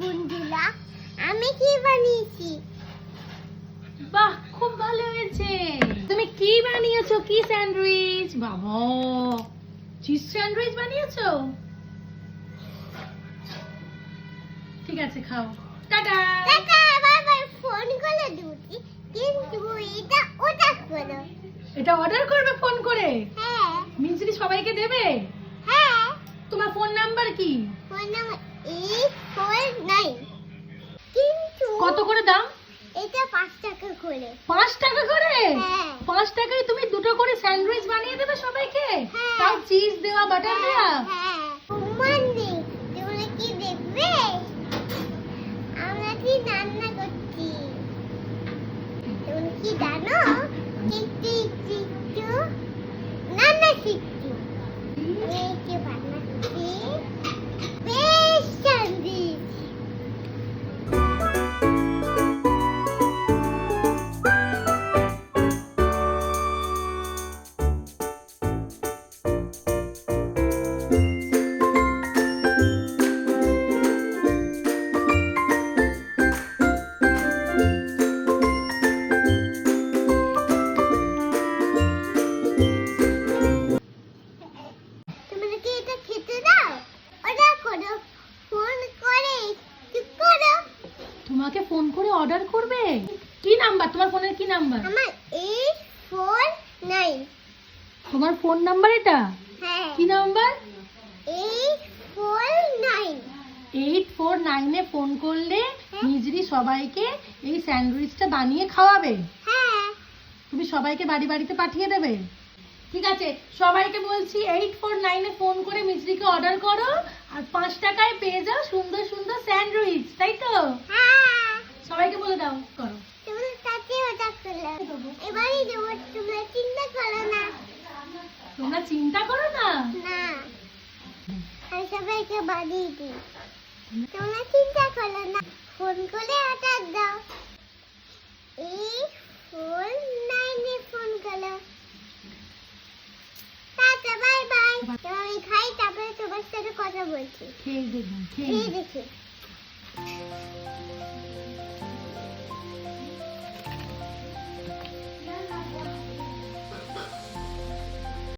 বন্ধুরা আমি কি বানিয়েছি? বাহ খুব ভালো হয়েছে। তুমি কি বানিয়েছো? কি স্যান্ডউইচ? বাবা চিজ স্যান্ডউইচ বানিয়েছো? ঠিক আছে খাও। টাটা। টাটা বারবার ফোন করে দিচ্ছি কিন্তু এটা ওটা করো। এটা অর্ডার করবে ফোন করে? হ্যাঁ। মিঞ্চুরি সবাইকে দেবে? হ্যাঁ। তোমার ফোন নাম্বার কি? ফোন নাম্বার এইট কত করে দাম? এটা পাঁচ টাকা করে। পাঁচ টাকা করে? হ্যাঁ। পাঁচ টাকায় তুমি দুটো করে স্যান্ডউইচ বানিয়ে দেবে সবাইকে? হ্যাঁ। তাও চিজ দেওয়া বাটার দেওয়া? হ্যাঁ। মানে তোমরা কি দেখবে? আমরা কি রান্না করছি? তুমি কি জানো? তোমাকে ফোন করে অর্ডার করবে? কি নাম্বার তোমার ফোনের কি নাম্বার আমার এইট ফোর নাইন তোমার ফোন নাম্বার এটা? হ্যাঁ। কি number eight four nine eight four নাইনে ফোন করলে নিজেরই সবাইকে এই স্যান্ডউইচটা বানিয়ে খাওয়াবে? হ্যাঁ। তুমি সবাইকে বাড়ি বাড়িতে পাঠিয়ে দেবে? ঠিক আছে সবাইকে বলছি এইট ফোর নাইনে ফোন করে মিজরিকে অর্ডার করো আর পাঁচ টাকায় পেয়ে যাও সুন্দর সুন্দর স্যান্ডউইচ তাই তো হ্যাঁ সবাইকে বলে দাও করো তোমরা তাতে ওটা করো এবারই দেবো তোমরা চিন্তা করো না। আমি সবাইকে বানিয়ে দিই। তোমরা চিন্তা করো না। ফোন করে অর্ডার দাও। এইট ফোর নাইনে ফোন করো টাটা বাই বাই। আমি খাই তারপরে তোমার সাথে কথা বলছি। খেয়ে দেখুন খেয়ে দেখি।